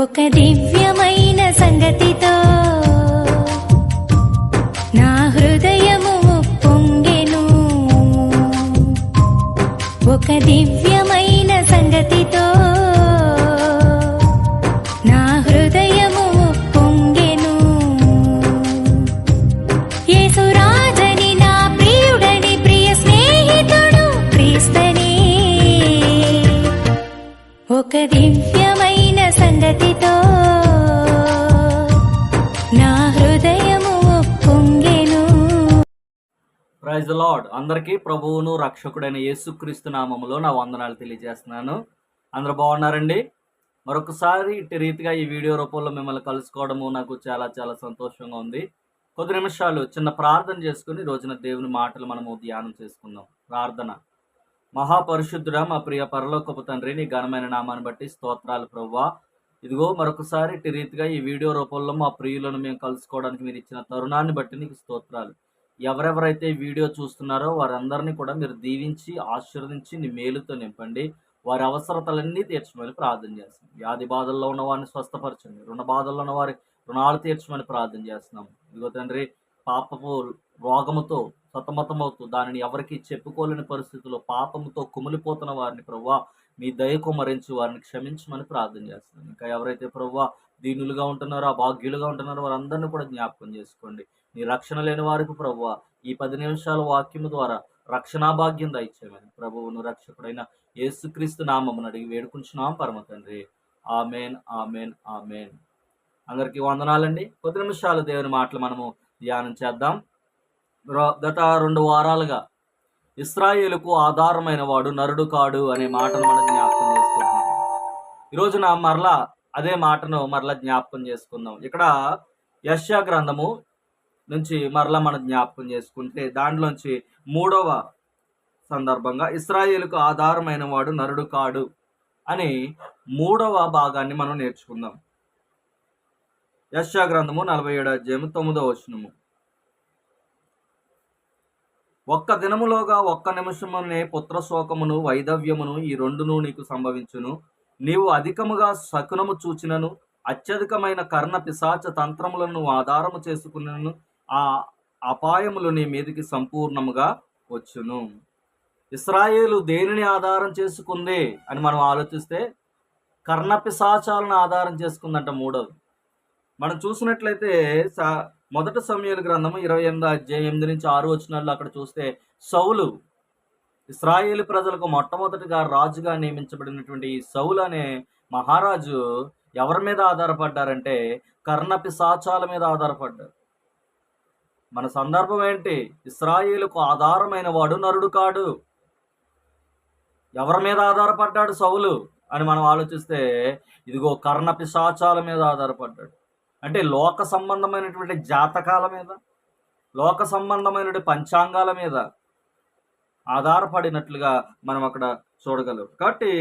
ఒక దివ్య praise lord. అందరికీ ప్రభువును రక్షకుడైన యేసుక్రీస్తు నామములో నా వందనాలు తెలియజేస్తున్నాను. అందరూ బాగున్నారండి? మరొకసారి ఇటు రీతిగా ఈ వీడియో రూపంలో మిమ్మల్ని కలుసుకోవడము నాకు చాలా చాలా సంతోషంగా ఉంది. కొద్ది నిమిషాలు చిన్న ప్రార్థన చేసుకుని రోజున దేవుని మాటలు మనము ధ్యానం చేసుకుందాం. ప్రార్థన. మహాపరిశుద్ధుడా మా ప్రియ పరలోకపు తండ్రి నీ ఘనమైన నామాన్ని బట్టి స్తోత్రాలు ప్రవ్వా. ఇదిగో మరొకసారి ఇటు రీతిగా ఈ వీడియో రూపంలో మా ప్రియులను మేము కలుసుకోవడానికి మీరు ఇచ్చిన తరుణాన్ని బట్టి నీకు స్తోత్రాలు. ఎవరెవరైతే వీడియో చూస్తున్నారో వారందరినీ కూడా మీరు దీవించి ఆశీర్వదించి నీ మేలుతో నింపండి. వారి అవసరతలన్నీ తీర్చమని ప్రార్థన చేస్తున్నాం వ్యాధి బాధల్లో ఉన్న వారిని స్వస్థపరచండి. రుణ బాధల్లో ఉన్న వారి రుణాలు తీర్చమని ప్రార్థన చేస్తున్నాం. ఇదిగో తండ్రి పాపపు రోగముతో సతమతమవుతూ దానిని ఎవరికి చెప్పుకోలేని పరిస్థితుల్లో పాపముతో కుమిలిపోతున్న వారిని ప్రవ్వా మీ దయ కుమరించి వారిని క్షమించమని ప్రార్థన చేస్తున్నాం. ఇంకా ఎవరైతే ప్రవ్వా దీనులుగా ఉంటున్నారో అభాగ్యులుగా ఉంటున్నారో వారందరినీ కూడా జ్ఞాపకం చేసుకోండి. నీ రక్షణ లేని వారికి ప్రభువ ఈ పది నిమిషాల వాక్యము ద్వారా రక్షణాభాగ్యం దయచేయమని ప్రభువును రక్షకుడైన యేసుక్రీస్తు నామమును అడిగి వేడుకుంటున్నాం పరమ తండ్రి. Amen amen amen. అందరికీ వందనాలండి. కొద్ది నిమిషాలు దేవుని మాటలు మనము ధ్యానం చేద్దాం. గత రెండు వారాలుగా ఇస్రాయేలుకు ఆధారమైన వాడు నరుడు కాడు అనే మాటను మనం జ్ఞాపకం చేసుకుంటున్నాం. ఈ రోజున మరలా అదే మాటను మరలా జ్ఞాపకం చేసుకుందాం. ఇక్కడ యశ్యా గ్రంథము నుంచి మరలా మనం జ్ఞాపకం చేసుకుంటే దాంట్లోంచి మూడవ సందర్భంగా ఇస్రాయేల్కు ఆధారమైన వాడు నరుడు కాడు అని మూడవ భాగాన్ని మనం నేర్చుకుందాం. యశ్యా గ్రంథము నలభై ఏడు అధ్యాయము తొమ్మిదవ వచనము. ఒక్క దినములోగా ఒక్క నిమిషమునే పుత్ర శోకమును వైదవ్యమును ఈ రెండును నీకు సంభవించును. నీవు అధికముగా శకునము చూచినను అత్యధికమైన కర్ణ పిశాచ తంత్రములను ఆధారము చేసుకున్నను. ఆ అపాయములు నీ మీదకి సంపూర్ణముగా వచ్చును. ఇస్రాయేలు దేనిని ఆధారం చేసుకుంది అని మనం ఆలోచిస్తే కర్ణపిశాచాలను ఆధారం చేసుకుందంట మూడవది. మనం చూసినట్లయితే స- మొదటి సమయాల గ్రంథము ఇరవై ఎనిమిది అధ్యాయం ఎనిమిది నుంచి ఆరు వచ్చినాల్లో అక్కడ చూస్తే సౌలు ఇస్రాయేల్ ప్రజలకు మొట్టమొదటిగా రాజుగా నియమించబడినటువంటి ఈ సౌలు అనే మహారాజు ఎవరి మీద ఆధారపడ్డారంటే కర్ణపిశాచాల మీద ఆధారపడ్డారు. మన సందర్భం ఏంటి? ఇస్రాయేలుకు ఆధారమైన వాడు నరుడు కాడు. ఎవరి మీద ఆధారపడ్డాడు సౌలు అని మనం ఆలోచిస్తే ఇదిగో కర్ణ పిశాచాల మీద ఆధారపడ్డాడు. అంటే లోక సంబంధమైనటువంటి జాతకాల మీద లోక సంబంధమైనటువంటి పంచాంగాల మీద ఆధారపడినట్లుగా మనం అక్కడ చూడగలం. కాబట్టి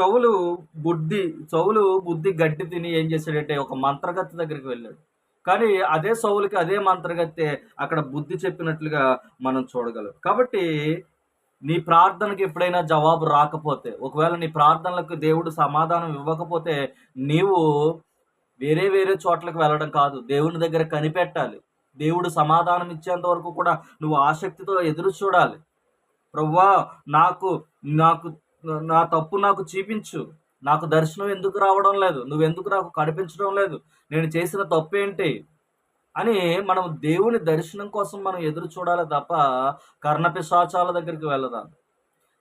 చౌలు బుద్ధి చౌలు బుద్ధి గడ్డి తిని ఏం చేశాడంటే ఒక మంత్రగతి దగ్గరికి వెళ్ళాడు. కానీ అదే సౌలుకి అదే మంత్రగత్తే అక్కడ బుద్ధి చెప్పినట్లుగా మనం చూడగలం. కాబట్టి నీ ప్రార్థనకి ఎప్పుడైనా జవాబు రాకపోతే ఒకవేళ నీ ప్రార్థనలకు దేవుడు సమాధానం ఇవ్వకపోతే నీవు వేరే వేరే చోట్లకు వెళ్ళడం కాదు దేవుని దగ్గర కనిపెట్టాలి. దేవుడు సమాధానం ఇచ్చేంత వరకు కూడా నువ్వు ఆసక్తితో ఎదురు చూడాలి. ప్రవ్వా నాకు నాకు నా తప్పు నాకు చూపించు. నాకు దర్శనం ఎందుకు రావడం లేదు? నువ్వెందుకు నాకు కనిపించడం లేదు? నేను చేసిన తప్పేంటి? అని మనం దేవుని దర్శనం కోసం మనం ఎదురు చూడాలి తప్ప కర్ణపిశాచాల దగ్గరికి వెళ్ళదాం?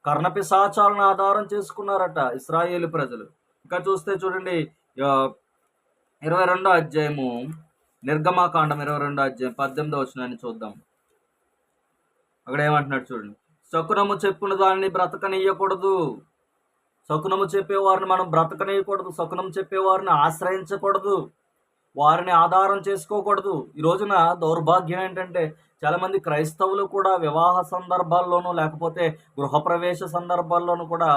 కర్ణపిశాచాలను ఆధారం చేసుకున్నారట ఇస్రాయేలు ప్రజలు. ఇంకా చూస్తే చూడండి ఇరవై రెండో అధ్యాయము నిర్గమాకాండం ఇరవై రెండో అధ్యాయం పద్దెనిమిదో వచ్చినాన్ని చూద్దాం. అక్కడ ఏమంటున్నాడు చూడండి శకునము చెప్పున దానిని బ్రతకనీయకూడదు. శకునము చెప్పేవారిని మనం బ్రతకనేయకూడదు శకునం చెప్పేవారిని ఆశ్రయించకూడదు వారిని ఆధారం చేసుకోకూడదు. ఈ రోజున దౌర్భాగ్యం ఏంటంటే చాలామంది క్రైస్తవులు కూడా వివాహ సందర్భాల్లోనూ లేకపోతే గృహప్రవేశ సందర్భాల్లోనూ కూడా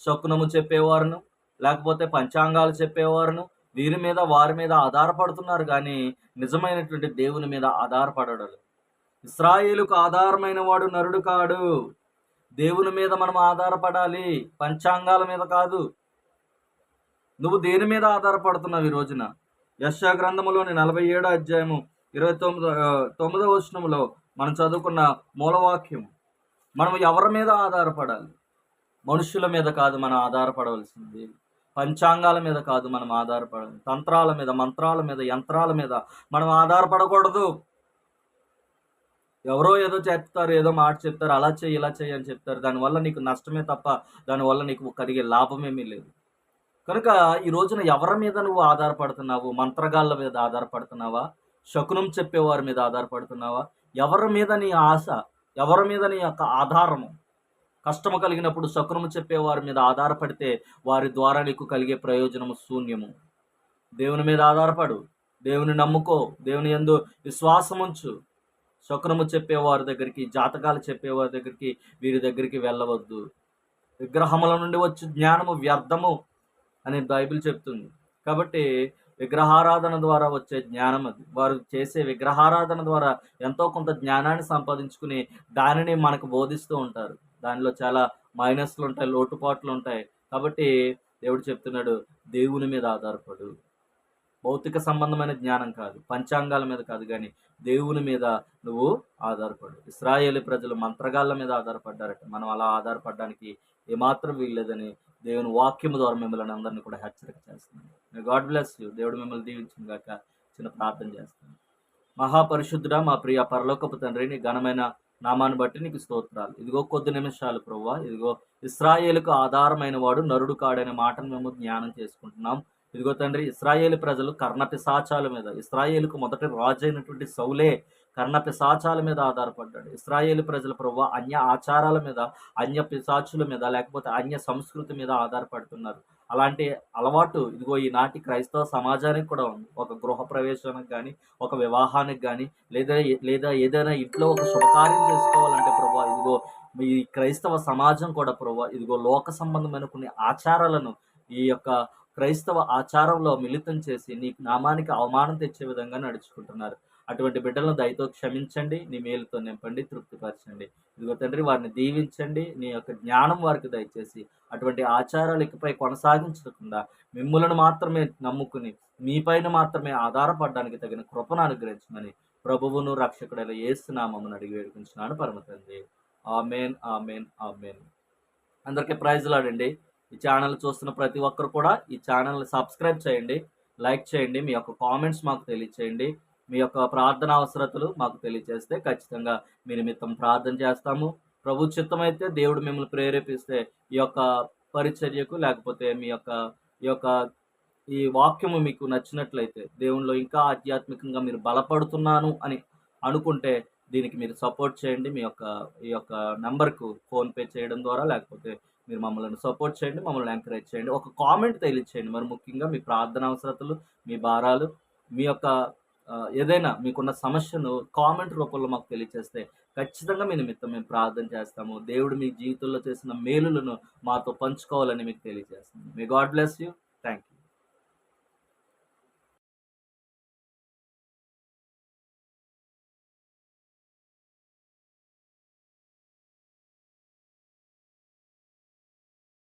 శకునము చెప్పేవారును లేకపోతే పంచాంగాలు చెప్పేవారును వీరి మీద వారి మీద ఆధారపడుతున్నారు. కానీ నిజమైనటువంటి దేవుని మీద ఆధారపడడం. ఇస్రాయిలకు ఇస్రాయేలుకు ఆధారమైన వాడు నరుడు కాడు. దేవుని మీద మనం ఆధారపడాలి. పంచాంగాల మీద కాదు. నువ్వు దేని మీద ఆధారపడుతున్నావు ఈ రోజున? యశా గ్రంథములోని నలభై ఏడో అధ్యాయము ఇరవై తొమ్మిదో తొమ్మిదవ తొమ్మిదో వచనములో మనం చదువుకున్న మూలవాక్యం మనం ఎవరి మీద ఆధారపడాలి? మనుషుల మీద కాదు మనం ఆధారపడవలసింది. పంచాంగాల మీద కాదు మనం ఆధారపడాలి. తంత్రాల మీద మంత్రాల మీద యంత్రాల మీద మనం ఆధారపడకూడదు. ఎవరో ఏదో చెప్తారు ఏదో మాట చెప్తారు అలా చేయి ఇలా చేయి అని చెప్తారు. దానివల్ల నీకు నష్టమే తప్ప దానివల్ల నీకు కలిగే లాభమేమీ లేదు. కనుక ఈ రోజున ఎవరి మీద నువ్వు ఆధారపడుతున్నావు? మంత్రగాళ్ళ మీద ఆధారపడుతున్నావా? శకునం చెప్పేవారి మీద ఆధారపడుతున్నావా? ఎవరి మీద నీ ఆశ ఎవరి మీద నీ యొక్క ఆధారము? కష్టము కలిగినప్పుడు శకునము చెప్పేవారి మీద ఆధారపడితే వారి ద్వారా నీకు కలిగే ప్రయోజనము శూన్యము. దేవుని మీద ఆధారపడు. దేవుని నమ్ముకో. దేవుని ఎందు విశ్వాసం ఉంచు శుక్రము చెప్పేవారి దగ్గరికి జాతకాలు చెప్పేవారి దగ్గరికి వీరి దగ్గరికి వెళ్ళవద్దు. విగ్రహముల నుండి వచ్చే జ్ఞానము వ్యర్థము అని బైబిల్ చెప్తుంది. కాబట్టి విగ్రహారాధన ద్వారా వచ్చే జ్ఞానం అది. వారు చేసే విగ్రహారాధన ద్వారా ఎంతో కొంత జ్ఞానాన్ని సంపాదించుకుని దానిని మనకు బోధిస్తూ ఉంటారు. దానిలో చాలా మైనస్లు ఉంటాయి లోటుపాట్లు ఉంటాయి. కాబట్టి దేవుడు చెప్తున్నాడు దేవుని మీద ఆధారపడు. భౌతిక సంబంధమైన జ్ఞానం కాదు పంచాంగాల మీద కాదు కానీ దేవుని మీద నువ్వు ఆధారపడు. ఇస్రాయేల్ ప్రజలు మంత్రగాళ్ళ మీద ఆధారపడ్డారట. మనం అలా ఆధారపడడానికి ఏమాత్రం వీల్లేదని దేవుని వాక్యము ద్వారా మిమ్మల్ని అందరినీ కూడా హెచ్చరిక చేస్తున్నాను. గాడ్ బ్లెస్ యూ దేవుడు మిమ్మల్ని దీవించిన గాక చిన్న ప్రార్థన చేస్తాను మహాపరిశుద్ధుడా మా ప్రియ పరలోకపు తండ్రి నీ ఘనమైన నామాన్ని బట్టి నీకు స్తోత్రాలు. ఇదిగో కొద్ది నిమిషాలు ప్రవ్వా. ఇదిగో ఇస్రాయేలుకు ఆధారమైన వాడు నరుడు కాడనే మాటను మేము జ్ఞానం చేసుకుంటున్నాం. ఇదిగో తండ్రి ఇస్రాయేల్ ప్రజలు కర్ణపిశాచాల మీద ఇస్రాయేల్కు మొదటి రాజు అయినటువంటి సౌలే కర్ణపిశాచాల మీద ఆధారపడ్డాడు. ఇస్రాయేల్ ప్రజల ప్రభు అన్య ఆచారాల మీద అన్య పిశాచుల మీద లేకపోతే అన్య సంస్కృతి మీద ఆధారపడుతున్నారు. అలాంటి అలవాటు ఇదిగో ఈనాటి క్రైస్తవ సమాజానికి కూడా ఉంది. ఒక గృహ ప్రవేశానికి కానీ ఒక వివాహానికి కానీ లేదా లేదా ఏదైనా ఇంట్లో ఒక శుభకార్యం చేసుకోవాలంటే ప్రభు ఇదిగో ఈ క్రైస్తవ సమాజం కూడా ప్రభు ఇదిగో లోక సంబంధమైన కొన్ని ఆచారాలను ఈ యొక్క క్రైస్తవ ఆచారంలో మిళితం చేసి నీ నామానికి అవమానం తెచ్చే విధంగా నడుచుకుంటున్నారు. అటువంటి బిడ్డలను దయతో క్షమించండి. నీ మేలుతో నింపండి తృప్తిపరచండి. ఇదిగో తండ్రి వారిని దీవించండి. నీ యొక్క జ్ఞానం వారికి దయచేసి అటువంటి ఆచారాలు ఇకపై కొనసాగించకుండా మిమ్ములను మాత్రమే నమ్ముకుని మీపైన మాత్రమే ఆధారపడడానికి తగిన కృపను అనుగ్రహించమని ప్రభువును రక్షకుడైన ఏసునామమును అడిగి వేడుకుంటున్నాను. పరమ తండ్రి. Amen amen amen. అందరికీ ప్రైజ్లు ఆడండి ఈ ఛానల్ చూస్తున్న ప్రతి ఒక్కరు కూడా ఈ ఛానల్ని సబ్స్క్రైబ్ చేయండి లైక్ చేయండి మీ యొక్క కామెంట్స్ మాకు తెలియచేయండి మీ యొక్క ప్రార్థన అవసరతలు మాకు తెలియజేస్తే ఖచ్చితంగా మీ నిమిత్తం ప్రార్థన చేస్తాము. ప్రభు చిత్తమైతే దేవుడు మిమ్మల్ని ప్రేరేపిస్తే ఈ యొక్క పరిచర్యకు లేకపోతే మీ యొక్క ఈ యొక్క ఈ వాక్యము మీకు నచ్చినట్లయితే దేవునిలో ఇంకా ఆధ్యాత్మికంగా మీరు బలపడుతున్నాను అని అనుకుంటే దీనికి మీరు సపోర్ట్ చేయండి మీ యొక్క ఈ యొక్క నెంబర్కు ఫోన్పే చేయడం ద్వారా లేకపోతే మీరు మమ్మల్ని సపోర్ట్ చేయండి మమ్మల్ని ఎంకరేజ్ చేయండి. ఒక కామెంట్ తెలియచేయండి మరి ముఖ్యంగా మీ ప్రార్థన అవసరతలు మీ భారాలు మీ యొక్క ఏదైనా మీకున్న సమస్యను కామెంట్ రూపంలో మాకు తెలియజేస్తే ఖచ్చితంగా మీ నిమిత్తం మేము ప్రార్థన చేస్తాము. దేవుడు మీ జీవితంలో చేసిన మేలులను మాతో పంచుకోవాలని మీకు తెలియజేస్తాము మీ గాడ్ బ్లెస్ యూ